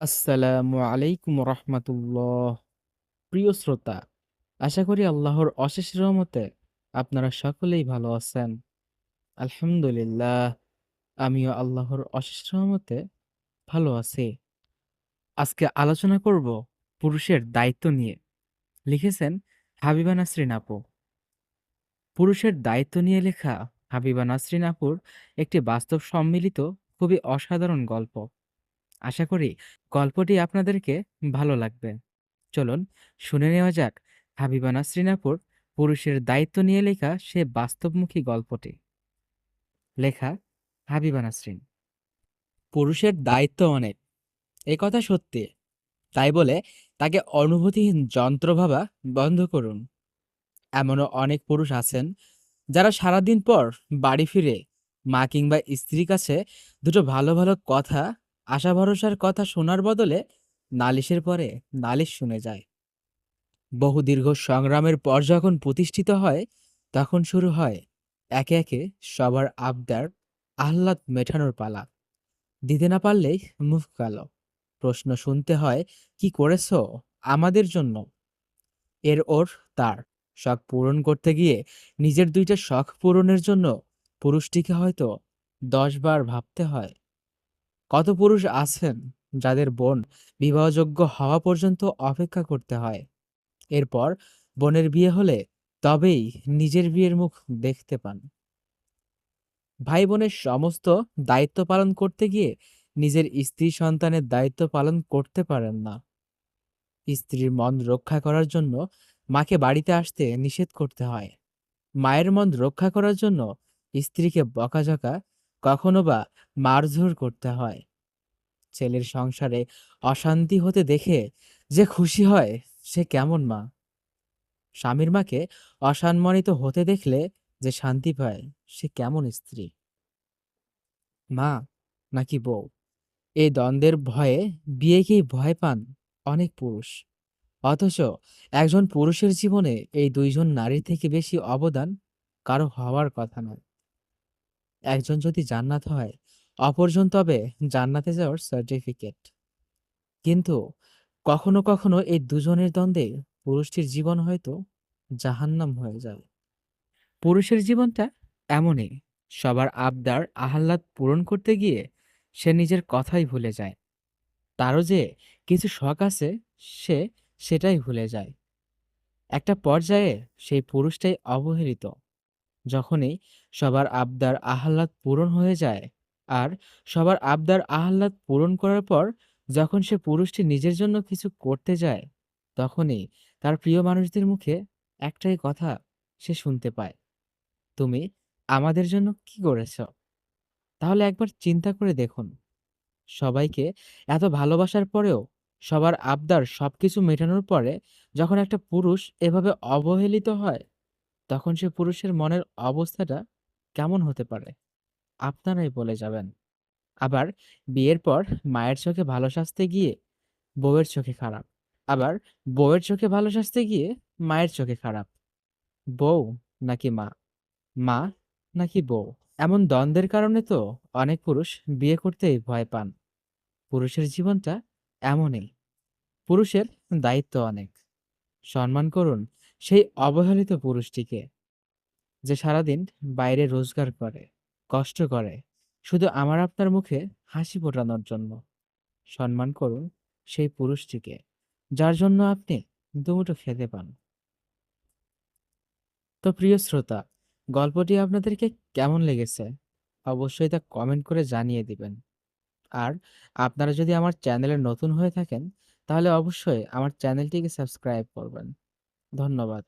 আসসালামু আলাইকুম রহমতুল্লাহ। প্রিয় শ্রোতা, আশা করি আল্লাহর অশেষ রহমতে আপনারা সকলেই ভালো আছেন। আলহামদুলিল্লাহ, আমিও আল্লাহর অশেষ রহমতে ভালো আছি। আজকে আলোচনা করব পুরুষের দায়িত্ব নিয়ে। লিখেছেন হাবিবা নাসরিন আপু। পুরুষের দায়িত্ব নিয়ে লেখা হাবিবা নাসরিন আপুর একটি বাস্তব সম্মিলিত খুবই অসাধারণ গল্প। আশা করি গল্পটি আপনাদেরকে ভালো লাগবে। চলুন, শুনে নেওয়া যাক হাবিবা নাসরিন আপুর পুরুষের দায়িত্ব নিয়ে লেখা সে বাস্তবমুখী গল্পটি। লেখা হাবিবা নাসরিন। পুরুষের দায়িত্ব অনেক এ কথা সত্যি, তাই বলে তাকে অনুভূতিহীন যন্ত্র ভাবা বন্ধ করুন। এমনও অনেক পুরুষ আছেন যারা সারাদিন পর বাড়ি ফিরে মা কিংবা স্ত্রীর কাছে দুটো ভালো ভালো কথা আশা ভরসার কথা শোনার বদলে নালিশের পরে নালিশ শুনে যায়। বহু দীর্ঘ সংগ্রামের পর যখন প্রতিষ্ঠিত হয়, তখন শুরু হয় একে একে সবার আবদার আহ্লাদ মেটানোর পালা। দিতে না পারলেই মুখ কালো। প্রশ্ন শুনতে হয়, কি করেছ? আমাদের জন্য? এর ওর তার। শখ পূরণ করতে গিয়ে নিজের দুইটা শখ পূরণের জন্য পুরুষটিকে হয়তো দশ বার ভাবতে হয়। কত পুরুষ আছেন যাদের বোন বিবাহযোগ্য হওয়া পর্যন্ত অপেক্ষা করতে হয়? এরপর বোনের বিয়ে হলে তবেই নিজের বিয়ের মুখ দেখতে পান। ভাই বোনের সমস্ত দায়িত্ব পালন করতে গিয়ে নিজের স্ত্রী সন্তানের দায়িত্ব পালন করতে পারেন না। স্ত্রীর মন রক্ষা করার জন্য মাকে বাড়িতে আসতে নিষেধ করতে হয়। মায়ের মন রক্ষা করার জন্য স্ত্রীকে বকাঝকা কখনো বা মারধর করতে হয়। ছেলের সংসারে অশান্তি হতে দেখে যে খুশি হয়, সে কেমন মা? স্বামীর মাকে অসম্মানিত হতে দেখলে যে শান্তি পায়, সে কেমন স্ত্রী? মা নাকি বউ? এই দ্বন্দ্বের ভয়ে বিয়েকেই ভয় পান অনেক পুরুষ। অথচ একজন পুরুষের জীবনে এই দুইজন নারীর থেকে বেশি অবদান কারও হওয়ার কথা নয়। একজন যদি জান্নাত হয়, অপরজন তবে জান্নাতে যাওয়ার সার্টিফিকেট কিন্তু কখনো কখনো এই দুজনের দ্বন্দ্বে পুরুষটির জীবন হয়তো জাহান্নাম হয়ে যায়। পুরুষের জীবনটা এমনই, সবার আবদার আহ্লাদ পূরণ করতে গিয়ে সে নিজের কথাই ভুলে যায়। তারও যে কিছু শখ আছে, সে সেটাই ভুলে যায়। একটা পর্যায়ে সেই পুরুষটাই অবহেলিত। যখনই সবার আবদার আহ্লাদ পূরণ হয়ে যায় আর সবার আবদার আহ্লাদ পূরণ করার পর যখন সে পুরুষটি নিজের জন্য কিছু করতে যায়, তখনই তার প্রিয় মানুষদের মুখে একটাই কথা সে শুনতে পায়, তুমি আমাদের জন্য কি করেছ? তাহলে একবার চিন্তা করে দেখুন, সবাইকে এত ভালোবাসার পরেও সবার আবদার সবকিছু মেটানোর পরে যখন একটা পুরুষ এভাবে অবহেলিত হয় তখন সে পুরুষের মনের অবস্থাটা কেমন হতে পারে? আপনারাই বলে যাবেন। আবার বিয়ের পর মায়ের চোখে ভালো সাজতে গিয়ে বউয়ের চোখে খারাপ। আবার বউয়ের চোখে ভালো সাজতে গিয়ে মায়ের চোখে খারাপ। বউ নাকি মা? মা নাকি বউ? এমন দ্বন্দ্বের কারণে তো অনেক পুরুষ বিয়ে করতেই ভয় পান। পুরুষের জীবনটা এমনই। পুরুষের দায়িত্ব অনেক। সম্মান করুন সেই অবহেলিত পুরুষটিকে যে সারাদিন বাইরে রোজগার করে, কষ্ট করে, শুধু আমার আপনার মুখে হাসি ফোটানোর জন্য সম্মান করুন সেই পুরুষটিকে, যার জন্য আপনি দুমুঠো খেতে পান। তো প্রিয় শ্রোতা, গল্পটি আপনাদেরকে কেমন লেগেছে? অবশ্যই তা কমেন্ট করে জানিয়ে দিবেন। আর আপনারা যদি আমার চ্যানেলে নতুন হয়ে থাকেন, তাহলে অবশ্যই আমার চ্যানেলটিকে সাবস্ক্রাইব করবেন। ধন্যবাদ।